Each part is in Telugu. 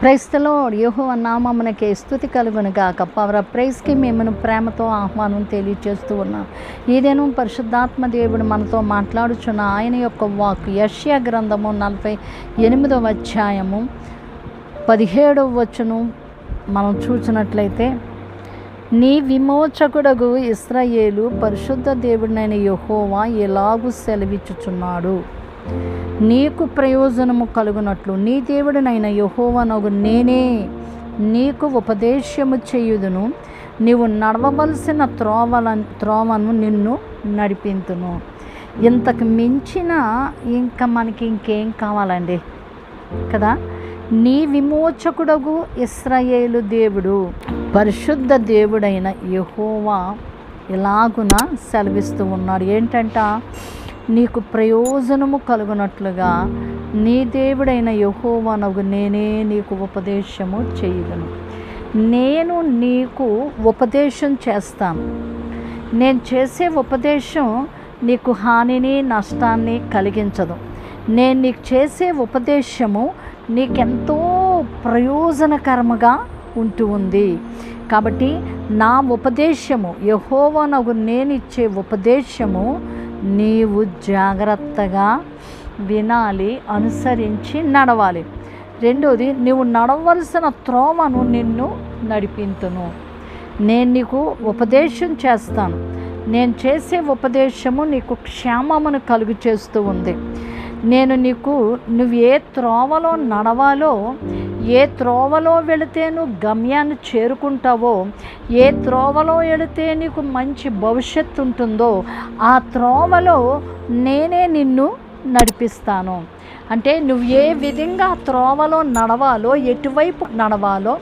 ప్రైస్తలో యోహో నామమునకే స్థుతి కలుగును గాక. పవర్ ప్రైజ్కి మిమ్మల్ని ప్రేమతో ఆహ్వానం తెలియచేస్తూ ఉన్నాం. ఏదేనో పరిశుద్ధాత్మ దేవుడు మనతో మాట్లాడుచున్న ఆయన యొక్క వాక్ యష్యా గ్రంథము నలభై ఎనిమిదవ అధ్యాయము పదిహేడవ వచ్చును మనం చూసినట్లయితే నీ విమోచకుడగు ఇస్రాయేలు పరిశుద్ధ దేవుడినైన యహోవా ఎలాగూ సెలవిచ్చుచున్నాడు? నీకు ప్రయోజనము కలుగునట్లు. నీ దేవుడినైన యహోవనగు నేనే నీకు ఉపదేశము చేయుదును. నీవు నడవవలసిన త్రోవల త్రోవను నిన్ను నడిపింతును. ఇంతకు మించిన ఇంకా మనకి ఇంకేం కావాలండి? కదా? నీ విమోచకుడగు ఇస్రాయేలు దేవుడు. పరిశుద్ధ దేవుడైన యహోవా ఇలాగున సెలవిస్తూ ఉన్నాడు. ఏంటంట? నీకు ప్రయోజనము కలుగునట్లుగా నీ దేవుడైన యహోవనగు నేనే నీకు ఉపదేశము చేయగలను నేను నీకు ఉపదేశం చేస్తాను. నేను చేసే ఉపదేశం నీకు హానిని నష్టాన్ని కలిగించదు. నేను నీకు చేసే ఉపదేశము నీకెంతో ప్రయోజనకరముగా ఉంటూ ఉంది. కాబట్టి నా ఉపదేశము యహోవనగు నేను ఇచ్చే ఉపదేశము నీవు జాగ్రత్తగా వినాలి అనుసరించి నడవాలి. రెండోది నీవు నడవలసిన త్రోమను నిన్ను నడిపింతును. నేను నీకు ఉపదేశం చేస్తాను. నేను చేసే ఉపదేశము నీకు క్షేమమును కలుగు చేస్తూ ఉంది. నేను నీకు నువ్వు ఏ త్రోవలో నడవాలో ఏ త్రోవలో వెళితే నువ్వు గమ్యాన్ని చేరుకుంటావో ఏ త్రోవలో వెళితే నీకు మంచి భవిష్యత్తు ఉంటుందో ఆ త్రోవలో నేనే నిన్ను నడిపిస్తాను. అంటే నువ్వు ఏ విధంగా త్రోవలో నడవాలో ఎటువైపు నడవాలో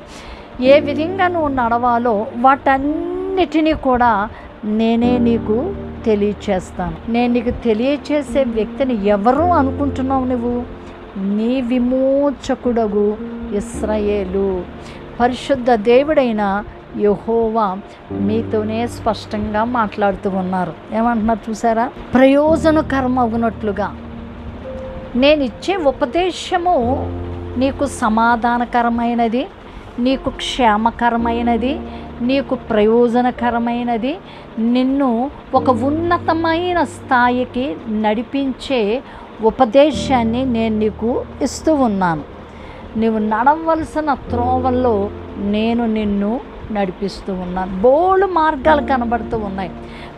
ఏ విధంగా నువ్వు నడవాలో వాటన్నిటినీ కూడా నేనే నీకు తెలియచేస్తాను. నేను నీకు తెలియచేసే వ్యక్తిని ఎవరు అనుకుంటున్నావు నువ్వు? నీ విమోచకుడగు ఇస్రాయేలు. పరిశుద్ధ దేవుడైన యహోవా మీతోనే స్పష్టంగా మాట్లాడుతూ ఉన్నారు. ఏమంటున్నారు చూసారా? ప్రయోజనకరమగునట్లుగా. నేను ఇచ్చే ఉపదేశము నీకు సమాధానకరమైనది నీకు క్షేమకరమైనది నీకు ప్రయోజనకరమైనది నిన్ను ఒక ఉన్నతమైన స్థాయికి నడిపించే ఉపదేశాన్ని నేను నీకు ఇస్తూ ఉన్నాను. నువ్వు నడవలసిన త్రోవల్లో నేను నిన్ను నడిపిస్తూ ఉన్నాను. బోళ్ళు మార్గాలు కనబడుతూ ఉన్నాయి.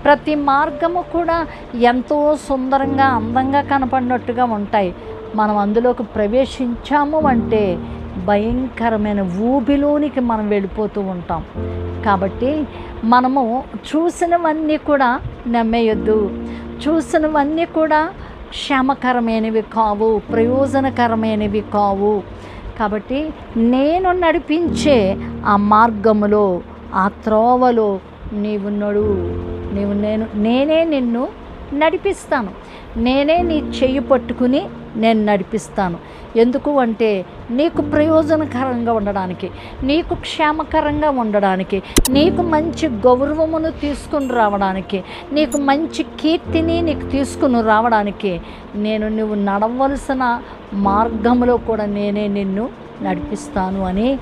ప్రతి మార్గము కూడా ఎంతో సుందరంగా అందంగా కనపడినట్టుగా ఉంటాయి. మనం అందులోకి ప్రవేశించాము అంటే భయంకరమైన ఊబిలోనికి మనం వెళ్ళిపోతూ ఉంటాం. కాబట్టి మనము చూసినవన్నీ కూడా నమ్మేయొద్దు. చూసినవన్నీ కూడా క్షేమకరమైనవి కావు ప్రయోజనకరమైనవి కావు. కాబట్టి నేను నడిపించే ఆ మార్గములో ఆ త్రోవలో నీవు నీవు నేను నేనే నిన్ను నడిపిస్తాను. నేనే నీ చెయ్యి పట్టుకుని నేను నడిపిస్తాను. ఎందుకు అంటే నీకు ప్రయోజనకరంగా ఉండడానికి నీకు క్షేమకరంగా ఉండడానికి నీకు మంచి గౌరవమును తీసుకుని రావడానికి నీకు మంచి కీర్తిని నీకు తీసుకుని రావడానికి నేను నువ్వు నడవలసిన మార్గంలో కూడా నేనే నిన్ను నడిపిస్తాను అని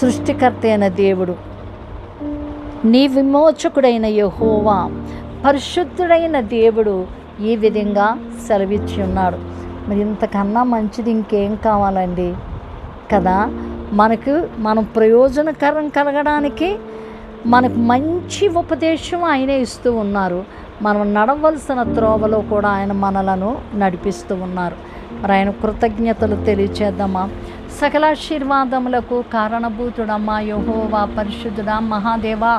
సృష్టికర్త అయిన దేవుడు నీ విమోచకుడైన యహోవా పరిశుద్ధుడైన దేవుడు ఈ విధంగా సెలవిచ్చి ఉన్నాడు మరి ఇంతకన్నా మంచిది ఇంకేం కావాలండి? కదా మనకు మనం ప్రయోజనకరం కలగడానికి మనకు మంచి ఉపదేశం ఆయనే ఇస్తూ ఉన్నారు. మనం నడవలసిన త్రోవలో కూడా ఆయన మనలను నడిపిస్తూ ఉన్నారు. మరి ఆయన కృతజ్ఞతలు తెలియచేద్దామా? సకలాశీర్వాదములకు కారణభూతుడమ్మా యహోవా పరిశుద్ధుడా మహాదేవా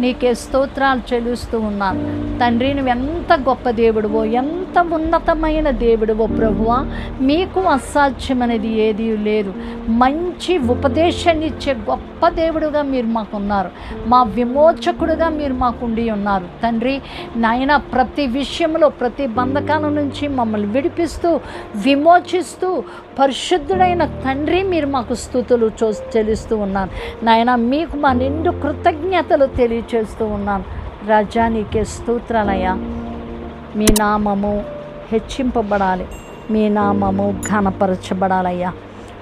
నీకే స్తోత్రాలు చెలుస్తూ ఉన్నాను. తండ్రి నువ్వు ఎంత గొప్ప దేవుడువో ఎంత ఉన్నతమైన దేవుడువో ప్రభువా మీకు అసాధ్యమనేది ఏదీ లేదు. మంచి ఉపదేశాన్ని ఇచ్చే గొప్ప దేవుడుగా మీరు మాకున్నారు. మా విమోచకుడుగా మీరు మాకుండి ఉన్నారు. తండ్రి నాయన ప్రతి విషయంలో ప్రతి బంధకాల నుంచి మమ్మల్ని విడిపిస్తూ విమోచిస్తూ పరిశుద్ధుడైన తండ్రి మీరు మాకు స్థుతులు చూ చెల్లిస్తూ ఉన్నాను. నాయన మీకు మా నిండు కృతజ్ఞతలు తెలియచేస్తూ ఉన్నాను. రాజా నీకే స్తోత్రాలయ్యా. మీ నామము హెచ్చింపబడాలి. మీ నామము ఘనపరచబడాలయ్యా.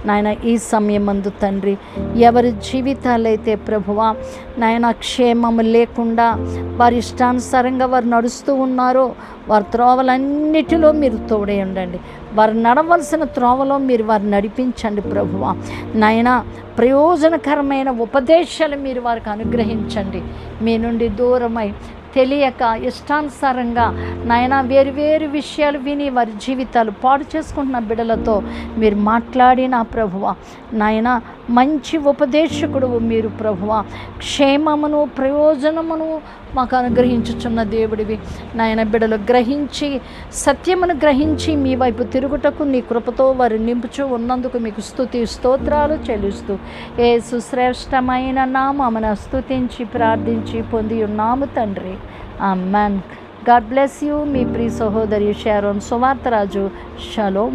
నాయన ఈ సమయమందు తండ్రి ఎవరి జీవితాలైతే ప్రభువా నాయన క్షేమము లేకుండా వారి ఇష్టానుసారంగా వారు నడుస్తూ ఉన్నారో వారి త్రోవలన్నిటిలో మీరు తోడే ఉండండి. వారు నడవలసిన త్రోవలో మీరు వారు నడిపించండి ప్రభువా. నాయన ప్రయోజనకరమైన ఉపదేశాలు మీరు వారికి అనుగ్రహించండి. మీ నుండి దూరమై తెలియక ఇష్టానుసారంగా నాయన వేరు వేరు విషయాలు విని వారి జీవితాలు పాడు చేసుకుంటున్న బిడలతో మీరు మాట్లాడిన ప్రభువ నాయన మంచి ఉపదేశకుడు మీరు ప్రభువ. క్షేమమును ప్రయోజనమును మాకు అనుగ్రహించుచున్న దేవుడివి. నాయన బిడలు గ్రహించి సత్యమును గ్రహించి మీ వైపు తిరుగుటకు నీ కృపతో వారు నింపుచూ ఉన్నందుకు మీకు స్థుతి స్తోత్రాలు చెల్లిస్తూ. ఏ సుశ్రేష్టమైన నామమున స్థుతించి ప్రార్థించి పొంది ఉన్నాము తండ్రి. అమ్మాన్ గాడ్ బ్లెస్ యూ మీ ప్రియ సహోదరి షారోన్ సువార్తరాజు షలో.